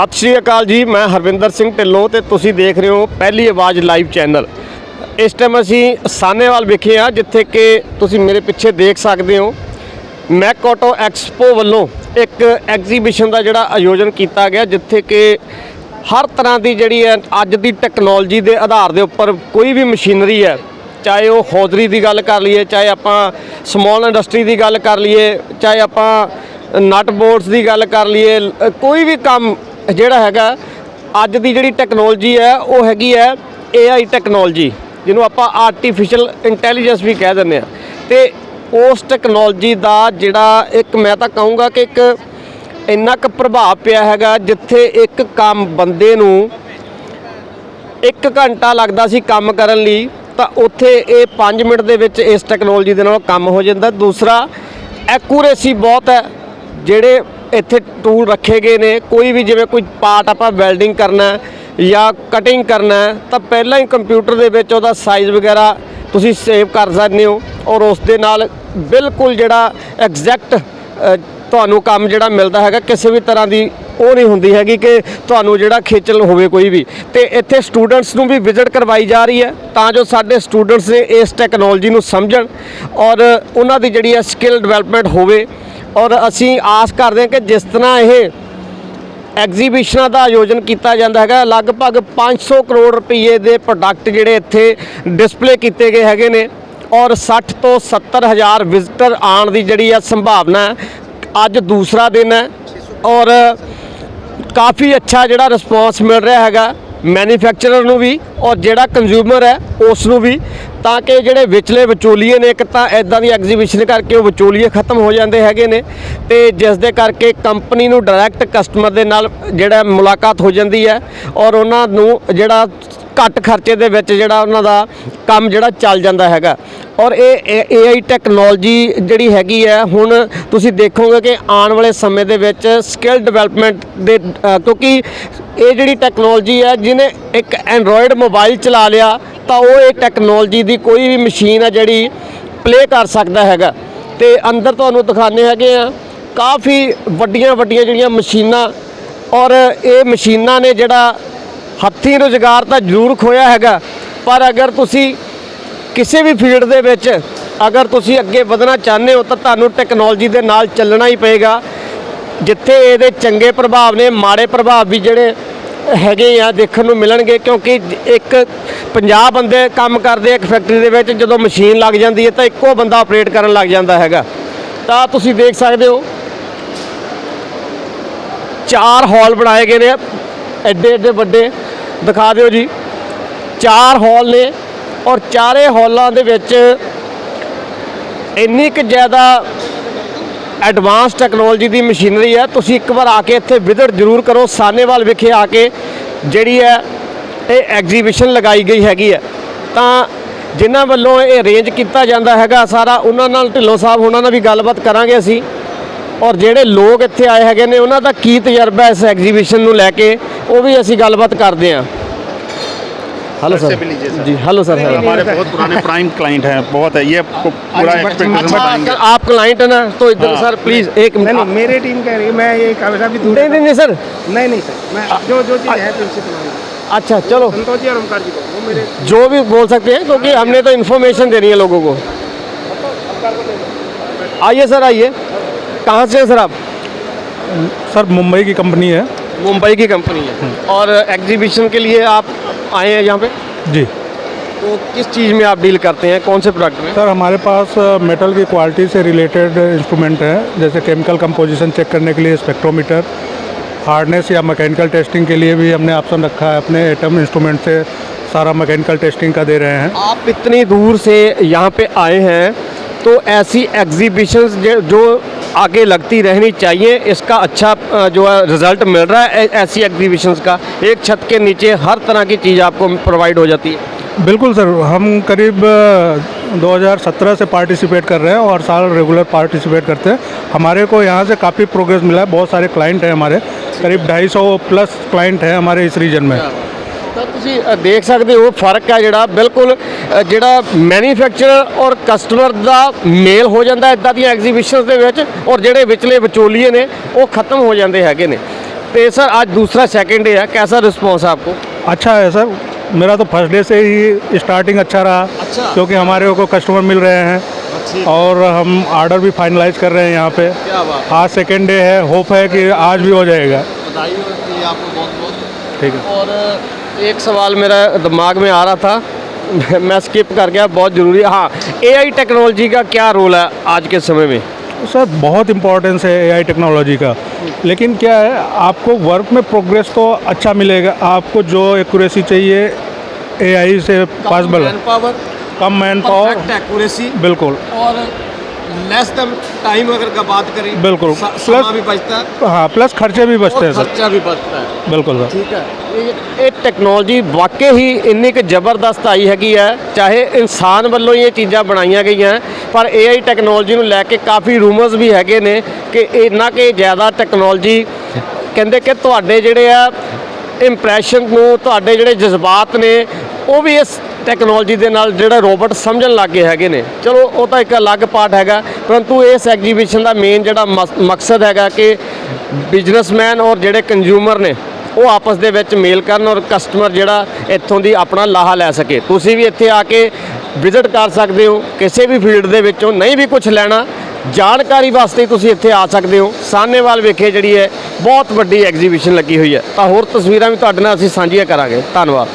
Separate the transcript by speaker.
Speaker 1: ਸਤਿ ਸ਼੍ਰੀ ਅਕਾਲ ਜੀ, ਮੈਂ ਹਰਵਿੰਦਰ ਸਿੰਘ ਢਿੱਲੋਂ ਤੇ ਤੁਸੀਂ ਦੇਖ ਰਹੇ ਹੋ ਪਹਿਲੀ ਆਵਾਜ਼ ਲਾਈਵ ਚੈਨਲ। ਇਸ ਟਾਈਮ ਅਸੀਂ ਸਾਨੇਵਾਲ ਵਿਖੇ ਹਾਂ, ਜਿੱਥੇ ਕਿ ਤੁਸੀਂ ਮੇਰੇ ਪਿੱਛੇ ਦੇਖ ਸਕਦੇ ਹੋ ਮੈਕ ਆਟੋ ਐਕਸਪੋ ਵੱਲੋਂ ਇੱਕ ਐਗਜ਼ੀਬਿਸ਼ਨ ਦਾ ਜਿਹੜਾ ਆਯੋਜਨ ਕੀਤਾ ਗਿਆ, ਜਿੱਥੇ ਕਿ ਹਰ ਤਰ੍ਹਾਂ ਦੀ ਜਿਹੜੀ ਹੈ, ਅੱਜ ਦੀ ਟੈਕਨੋਲੋਜੀ ਦੇ ਆਧਾਰ ਦੇ ਉੱਪਰ ਕੋਈ ਵੀ ਮਸ਼ੀਨਰੀ ਹੈ, ਚਾਹੇ ਉਹ ਹੌਜ਼ਰੀ ਦੀ ਗੱਲ ਕਰ ਲਈਏ, ਚਾਹੇ ਆਪਾਂ ਸਮਾਲ ਇੰਡਸਟਰੀ ਦੀ ਗੱਲ ਕਰ ਲਈਏ, ਚਾਹੇ ਆਪਾਂ ਨਟ ਬੋਰਡਸ ਦੀ ਗੱਲ ਕਰ ਲਈਏ, ਕੋਈ ਵੀ ਕੰਮ ਜਿਹੜਾ ਹੈਗਾ, ਅੱਜ ਦੀ ਜਿਹੜੀ ਟੈਕਨੋਲੋਜੀ ਹੈ, ਉਹ ਹੈਗੀ ਹੈ AI ਟੈਕਨੋਲੋਜੀ ਜਿਹਨੂੰ ਆਪਾਂ ਆਰਟੀਫੀਸ਼ੀਅਲ ਇੰਟੈਲੀਜੈਂਸ ਵੀ ਕਹਿ ਦਿੰਦੇ ਆ ਤੇ ਉਸ ਟੈਕਨੋਲੋਜੀ ਦਾ ਜਿਹੜਾ ਇੱਕ, ਮੈਂ ਤਾਂ ਕਹੂੰਗਾ ਕਿ ਇੱਕ ਇੰਨਾ ਕੁ ਪ੍ਰਭਾਵ ਪਿਆ ਹੈਗਾ, ਜਿੱਥੇ ਇੱਕ ਕੰਮ ਬੰਦੇ ਨੂੰ ਇੱਕ ਘੰਟਾ ਲੱਗਦਾ ਸੀ ਕੰਮ ਕਰਨ ਲਈ, ਤਾਂ ਉੱਥੇ ਇਹ 5 ਮਿੰਟ ਦੇ ਵਿੱਚ ਇਸ ਟੈਕਨੋਲੋਜੀ ਦੇ ਨਾਲ ਕੰਮ ਹੋ ਜਾਂਦਾ। ਦੂਸਰਾ ਐਕੂਰੇਸੀ ਬਹੁਤ ਹੈ, ਜਿਹੜੇ ਇੱਥੇ ਟੂਲ ਰੱਖੇ ਗਏ ਨੇ। ਕੋਈ ਵੀ ਜਿਵੇਂ ਕੋਈ ਪਾਰਟ ਆਪਾਂ ਵੈਲਡਿੰਗ ਕਰਨਾ ਜਾਂ ਕਟਿੰਗ ਕਰਨਾ ਤਾਂ ਪਹਿਲਾਂ ਹੀ ਕੰਪਿਊਟਰ ਦੇ ਵਿੱਚ ਉਹਦਾ ਸਾਈਜ਼ ਵਗੈਰਾ ਤੁਸੀਂ ਸੇਵ ਕਰ ਸਕਦੇ ਹੋ ਔਰ ਉਸ ਦੇ ਨਾਲ ਬਿਲਕੁਲ ਜਿਹੜਾ ਐਗਜ਼ੈਕਟ ਤੁਹਾਨੂੰ ਕੰਮ ਜਿਹੜਾ ਮਿਲਦਾ ਹੈਗਾ, ਕਿਸੇ ਵੀ ਤਰ੍ਹਾਂ ਦੀ ਉਹ ਨਹੀਂ ਹੁੰਦੀ ਹੈਗੀ ਕਿ ਤੁਹਾਨੂੰ ਜਿਹੜਾ ਖੇਚਲ ਹੋਵੇ ਕੋਈ ਵੀ। ਤੇ ਇੱਥੇ ਸਟੂਡੈਂਟਸ ਨੂੰ ਵੀ ਵਿਜ਼ਿਟ ਕਰਵਾਈ ਜਾ ਰਹੀ ਹੈ ਤਾਂ ਜੋ ਸਾਡੇ ਸਟੂਡੈਂਟਸ ਨੇ ਇਸ ਟੈਕਨੋਲੋਜੀ ਨੂੰ ਸਮਝਣ ਔਰ ਉਹਨਾਂ ਦੀ ਜਿਹੜੀ ਹੈ ਸਕਿੱਲ ਡਿਵੈਲਪਮੈਂਟ ਹੋਵੇ। ਔਰ ਅਸੀਂ ਆਸ ਕਰਦੇ ਹਾਂ ਕਿ ਜਿਸ ਤਰ੍ਹਾਂ ਇਹ ਐਗਜ਼ੀਬਿਸ਼ਨਾਂ ਦਾ ਆਯੋਜਨ ਕੀਤਾ ਜਾਂਦਾ ਹੈਗਾ, ਲਗਭਗ 500 ਕਰੋੜ ਰੁਪਏ ਦੇ ਪ੍ਰੋਡਕਟ ਜਿਹੜੇ ਇੱਥੇ ਡਿਸਪਲੇ ਕੀਤੇ ਗਏ ਹੈਗੇ ਨੇ ਔਰ 60 ਤੋਂ 70 ਹਜ਼ਾਰ ਵਿਜ਼ਿਟਰ ਆਉਣ ਦੀ ਜਿਹੜੀ ਆ ਸੰਭਾਵਨਾ ਅੱਜ ਦੂਸਰਾ ਦਿਨ ਹੈ ਔਰ ਕਾਫੀ ਅੱਛਾ ਜਿਹੜਾ ਰਿਸਪੌਂਸ ਮਿਲ ਰਿਹਾ ਹੈਗਾ। ਮੈਨੂਫੈਕਚਰਰ ਨੂੰ ਵੀ ਔਰ ਜਿਹੜਾ ਕੰਜ਼ਿਊਮਰ ਹੈ, ਉਸ ਨੂੰ ਵੀ, ਤਾਂ ਕਿ ਜਿਹੜੇ ਵਿਚਲੇ ਵਿਚੋਲੀਏ ਨੇ, ਇੱਕ ਤਾਂ ਐਦਾਂ ਦੀ ਐਗਜ਼ੀਬਿਸ਼ਨ ਕਰਕੇ ਉਹ ਵਿਚੋਲੀਏ ਖਤਮ ਹੋ ਜਾਂਦੇ ਹੈਗੇ ਨੇ, ਤੇ ਜਿਸ ਦੇ ਕਰਕੇ ਕੰਪਨੀ ਨੂੰ ਡਾਇਰੈਕਟ ਕਸਟਮਰ ਦੇ ਨਾਲ ਜਿਹੜਾ ਮੁਲਾਕਾਤ ਹੋ ਜਾਂਦੀ ਹੈ ਔਰ ਉਹਨਾਂ ਨੂੰ ਜਿਹੜਾ ਘੱਟ ਖਰਚੇ ਦੇ ਵਿੱਚ ਜਿਹੜਾ ਉਹਨਾਂ ਦਾ ਕੰਮ ਜਿਹੜਾ ਚੱਲ ਜਾਂਦਾ ਹੈਗਾ। ਔਰ ਇਹ AI ਟੈਕਨੋਲੋਜੀ ਜਿਹੜੀ ਹੈਗੀ ਹੈ, ਹੁਣ ਤੁਸੀਂ ਦੇਖੋਗੇ ਕਿ ਆਉਣ ਵਾਲੇ ਸਮੇਂ ਦੇ ਵਿੱਚ ਸਕਿੱਲ ਡਿਵੈਲਪਮੈਂਟ ਦੇ ਕਿਉਂਕਿ ਇਹ ਜਿਹੜੀ ਟੈਕਨੋਲੋਜੀ ਹੈ, ਜਿਹਨੇ ਇੱਕ ਐਂਡਰੋਇਡ ਮੋਬਾਈਲ ਚਲਾ ਲਿਆ, ਤਾਂ ਉਹ ਇਹ ਟੈਕਨੋਲੋਜੀ ਦੀ ਕੋਈ ਵੀ ਮਸ਼ੀਨ ਹੈ ਜਿਹੜੀ ਪਲੇ ਕਰ ਸਕਦਾ ਹੈਗਾ। ਤੇ ਅੰਦਰ ਤੁਹਾਨੂੰ ਦਿਖਾਣੇ ਹੈਗੇ ਆ, ਕਾਫੀ ਵੱਡੀਆਂ ਵੱਡੀਆਂ ਜਿਹੜੀਆਂ ਮਸ਼ੀਨਾਂ, ਔਰ ਇਹ ਮਸ਼ੀਨਾਂ ਨੇ ਜਿਹੜਾ ਹੱਥੀਂ ਰੁਜ਼ਗਾਰ ਤਾਂ ਜ਼ਰੂਰ ਖੋਇਆ ਹੈਗਾ, ਪਰ ਅਗਰ ਤੁਸੀਂ ਕਿਸੇ ਵੀ ਫੀਲਡ ਦੇ ਵਿੱਚ ਅਗਰ ਤੁਸੀਂ ਅੱਗੇ ਵਧਣਾ ਚਾਹੁੰਦੇ ਹੋ ਤਾਂ ਤੁਹਾਨੂੰ ਟੈਕਨੋਲੋਜੀ ਦੇ ਨਾਲ ਚੱਲਣਾ ਹੀ ਪਏਗਾ। ਜਿੱਥੇ ਇਹਦੇ ਚੰਗੇ ਪ੍ਰਭਾਵ ਨੇ, ਮਾੜੇ ਪ੍ਰਭਾਵ ਵੀ ਜਿਹੜੇ ਹੈਗੇ ਆ ਦੇਖਣ ਨੂੰ ਮਿਲਣਗੇ, ਕਿਉਂਕਿ ਇੱਕ 50 ਬੰਦੇ ਕੰਮ ਕਰਦੇ ਇੱਕ ਫੈਕਟਰੀ ਦੇ ਵਿੱਚ, ਜਦੋਂ ਮਸ਼ੀਨ ਲੱਗ ਜਾਂਦੀ ਹੈ ਤਾਂ ਇੱਕੋ ਬੰਦਾ ਆਪਰੇਟ ਕਰਨ ਲੱਗ ਜਾਂਦਾ ਹੈਗਾ। ਤਾਂ ਤੁਸੀਂ ਦੇਖ ਸਕਦੇ ਹੋ, ਚਾਰ ਹਾਲ ਬਣਾਏ ਗਏ ਨੇ ਐਡੇ ਐਡੇ ਵੱਡੇ ਦਿਖਾ ਦਿਓ ਜੀ। ਚਾਰ ਹਾਲ ਨੇ ਔਰ ਚਾਰੇ ਹਾਲਾਂ ਦੇ ਵਿੱਚ ਇੰਨੀ ਕੁ ਜ਼ਿਆਦਾ ਐਡਵਾਂਸ ਟੈਕਨੋਲੋਜੀ ਦੀ ਮਸ਼ੀਨਰੀ ਹੈ। ਤੁਸੀਂ ਇੱਕ ਵਾਰ ਆ ਕੇ ਇੱਥੇ ਵਿਜ਼ਿਟ ਜ਼ਰੂਰ ਕਰੋ ਸਾਨੇਵਾਲ ਵਿਖੇ ਆ ਕੇ ਜਿਹੜੀ ਹੈ, ਇਹ ਐਗਜ਼ੀਬਿਸ਼ਨ ਲਗਾਈ ਗਈ ਹੈਗੀ ਹੈ। ਤਾਂ ਜਿਨ੍ਹਾਂ ਵੱਲੋਂ ਇਹ ਅਰੇਂਜ ਕੀਤਾ ਜਾਂਦਾ ਹੈਗਾ ਸਾਰਾ, ਉਹਨਾਂ ਨਾਲ ਢਿੱਲੋਂ ਸਾਹਿਬ ਉਹਨਾਂ ਨਾਲ ਵੀ ਗੱਲਬਾਤ ਕਰਾਂਗੇ ਅਸੀਂ। ਔਰ ਜਿਹੜੇ ਲੋਕ ਇੱਥੇ ਆਏ ਹੈਗੇ ਨੇ ਉਹਨਾਂ ਦਾ ਕੀ ਤਜਰਬਾ ਇਸ ਐਗਜ਼ੀਬਿਸ਼ਨ ਨੂੰ ਲੈ ਕੇ ਉਹ ਵੀ ਅਸੀਂ ਗੱਲਬਾਤ ਕਰਦੇ ਹਾਂ हेलो
Speaker 2: से
Speaker 1: सर
Speaker 2: भी लीजिए sir.
Speaker 1: Ji hello sir hello
Speaker 2: हमारे बहुत पुराने प्राइम क्लाइंट हैं बहुत है ये आपको पूरा एक्सपेक्टेशन
Speaker 1: अच्छा
Speaker 2: बताएंगे
Speaker 1: अगर आप क्लाइंट है ना तो इधर
Speaker 2: हाँ।
Speaker 1: सर प्लीज एक
Speaker 3: नहीं
Speaker 1: मिनट
Speaker 3: नहीं मेरे टीम कह रही है मैं ये कागज भी दूर
Speaker 1: नहीं नहीं नहीं सर
Speaker 3: नहीं नहीं सर मैं जो जो चीज़ है प्रिंसिपल वाली
Speaker 1: अच्छा चलो
Speaker 3: संतोष जी और ओमकार जी को वो मेरे
Speaker 1: जो भी बोल सकते हैं क्योंकि हमने तो इन्फॉर्मेशन देनी है लोगों को आइए सर आइए कहाँ से हैं सर आप?
Speaker 4: सर मुंबई की कंपनी है।
Speaker 1: मुंबई की कंपनी है। और एग्जीबिशन के लिए आप आए हैं यहाँ पे?
Speaker 4: जी।
Speaker 1: तो किस चीज़ में आप डील करते हैं? कौन से प्रोडक्ट में?
Speaker 4: सर हमारे पास मेटल की क्वालिटी से रिलेटेड इंस्ट्रूमेंट है जैसे केमिकल कंपोजिशन चेक करने के लिए स्पेक्ट्रोमीटर हार्डनेस या मैकेनिकल टेस्टिंग के लिए भी हमने ऑप्शन रखा है। अपने एटम इंस्ट्रूमेंट से सारा मैकेनिकल टेस्टिंग का दे रहे हैं।
Speaker 1: आप इतनी दूर से यहाँ पे आए हैं तो ऐसी एग्जीबिशंस जो जो आगे लगती रहनी चाहिए। इसका अच्छा जो है रिज़ल्ट मिल रहा है ऐसी एग्जीबिशंस का। एक छत के नीचे हर तरह की चीज़ आपको प्रोवाइड हो जाती है।
Speaker 4: बिल्कुल सर हम करीब अ, 2017 से पार्टिसिपेट कर रहे हैं और साल रेगुलर पार्टिसिपेट करते हैं। हमारे को यहाँ से काफ़ी प्रोग्रेस मिला है। बहुत सारे क्लाइंट हैं हमारे। करीब 250 प्लस क्लाइंट हैं हमारे इस रीजन में।
Speaker 1: ਤਾਂ ਤੁਸੀਂ ਅ, ਦੇਖ ਸਕਦੇ ਹੋ ਫਰਕ ਹੈ ਜਿਹੜਾ ਬਿਲਕੁਲ ਅ, ਜਿਹੜਾ ਮੈਨੂਫੈਕਚਰਰ ਔਰ ਕਸਟਮਰ ਦਾ ਮੇਲ ਹੋ ਜਾਂਦਾ ਇਦਾਂ ਦੀਆਂ ਐਗਜ਼ੀਬਿਸ਼ਨਸ ਦੇ ਵਿੱਚ ਔਰ ਜਿਹੜੇ ਵਿਚਲੇ ਵਿਚੋਲੀਏ ਨੇ ਉਹ ਖਤਮ ਹੋ ਜਾਂਦੇ ਹੈਗੇ ਨੇ ਤੇ सर आज दूसरा सेकंड डे है कैसा रिस्पॉन्स है आपको
Speaker 4: अच्छा है सर मेरा तो फर्स्ट डे से ही स्टार्टिंग अच्छा रहा
Speaker 1: अच्छा।
Speaker 4: क्योंकि हमारे को कस्टमर मिल रहे हैं और हम ऑर्डर भी फाइनलाइज कर रहे हैं यहाँ पे
Speaker 1: क्या बात
Speaker 4: आज सेकेंड डे है होप है कि आज भी हो जाएगा
Speaker 1: बधाई होती है आपको बहुत बहुत
Speaker 4: ठीक है
Speaker 1: और एक सवाल मेरा दिमाग में आ रहा था। मैं स्किप कर गया बहुत ज़रूरी। हाँ एआई टेक्नोलॉजी का क्या रोल है आज के समय में?
Speaker 4: सर बहुत इम्पोर्टेंस है एआई टेक्नोलॉजी का। लेकिन क्या है आपको वर्क में प्रोग्रेस तो अच्छा मिलेगा। आपको जो एक्यूरेसी चाहिए एआई से पॉसिबल
Speaker 1: पावर
Speaker 4: कम मैन पावर
Speaker 1: एक्यूरेसी
Speaker 4: बिल्कुल।
Speaker 1: और लेस देन टाइम अगर का बात करें
Speaker 4: बिल्कुल।
Speaker 1: स-
Speaker 4: Plus-
Speaker 1: समय भी बचता है
Speaker 4: हाँ प्लस खर्चे भी बचते
Speaker 1: और
Speaker 4: हैं सर
Speaker 1: खर्चा भी बचता है
Speaker 4: बिल्कुल सर
Speaker 1: ਠੀਕ ਹੈ ਇਹ ਇਹ ਟੈਕਨੋਲੋਜੀ ਵਾਕਈ ਹੀ ਇੰਨੀ ਕੁ ਜ਼ਬਰਦਸਤ ਆਈ ਹੈਗੀ ਹੈ ਚਾਹੇ ਇਨਸਾਨ ਵੱਲੋਂ ਹੀ ਇਹ ਚੀਜ਼ਾਂ ਬਣਾਈਆਂ ਗਈਆਂ ਪਰ AI ਟੈਕਨੋਲੋਜੀ ਨੂੰ ਲੈ ਕੇ ਕਾਫੀ ਰੂਮਰਸ ਵੀ ਹੈਗੇ ਨੇ ਕਿ ਇੰਨਾ ਕਿ ਜ਼ਿਆਦਾ ਟੈਕਨੋਲੋਜੀ ਕਹਿੰਦੇ ਕਿ ਤੁਹਾਡੇ ਜਿਹੜੇ ਆ ਇੰਪ੍ਰੈਸ਼ਨ ਨੂੰ ਤੁਹਾਡੇ ਜਿਹੜੇ ਜਜ਼ਬਾਤ ਨੇ ਉਹ ਵੀ ਇਸ ਟੈਕਨੋਲੋਜੀ ਦੇ ਨਾਲ ਜਿਹੜਾ ਰੋਬੋਟ ਸਮਝਣ ਲੱਗ ਗਏ ਹੈਗੇ ਨੇ। ਚਲੋ, ਉਹ ਤਾਂ ਇੱਕ ਅਲੱਗ ਪਾਰਟ ਹੈਗਾ, ਪਰੰਤੂ ਇਸ ਐਗਜੀਬਿਸ਼ਨ ਦਾ ਮੇਨ ਜਿਹੜਾ ਮਸ- ਮਕਸਦ ਹੈਗਾ ਕਿ ਬਿਜ਼ਨਸਮੈਨ ਔਰ ਜਿਹੜੇ ਕੰਜ਼ਿਊਮਰ ਨੇ, ਉਹ ਆਪਸ ਦੇ ਵਿੱਚ ਮੇਲ ਕਰਨ ਔਰ ਕਸਟਮਰ ਜਿਹੜਾ ਇੱਥੋਂ ਦੀ ਆਪਣਾ ਲਾਹਾ ਲੈ ਸਕੇ। ਤੁਸੀਂ ਵੀ ਇੱਥੇ ਆ ਕੇ ਵਿਜ਼ਿਟ ਕਰ ਸਕਦੇ ਹੋ, ਕਿਸੇ ਵੀ ਫੀਲਡ ਦੇ ਵਿੱਚੋਂ ਨਹੀਂ ਵੀ ਕੁਝ ਲੈਣਾ, ਜਾਣਕਾਰੀ ਵਾਸਤੇ ਤੁਸੀਂ ਇੱਥੇ ਆ ਸਕਦੇ ਹੋ। ਸਾਹਨੇਵਾਲ ਵਿਖੇ ਜਿਹੜੀ ਹੈ, ਬਹੁਤ ਵੱਡੀ ਐਗਜ਼ੀਬਿਸ਼ਨ ਲੱਗੀ ਹੋਈ ਹੈ। ਤਾਂ ਹੋਰ ਤਸਵੀਰਾਂ ਵੀ ਤੁਹਾਡੇ ਨਾਲ ਅਸੀਂ ਸਾਂਝੀਆਂ ਕਰਾਂਗੇ। ਧੰਨਵਾਦ।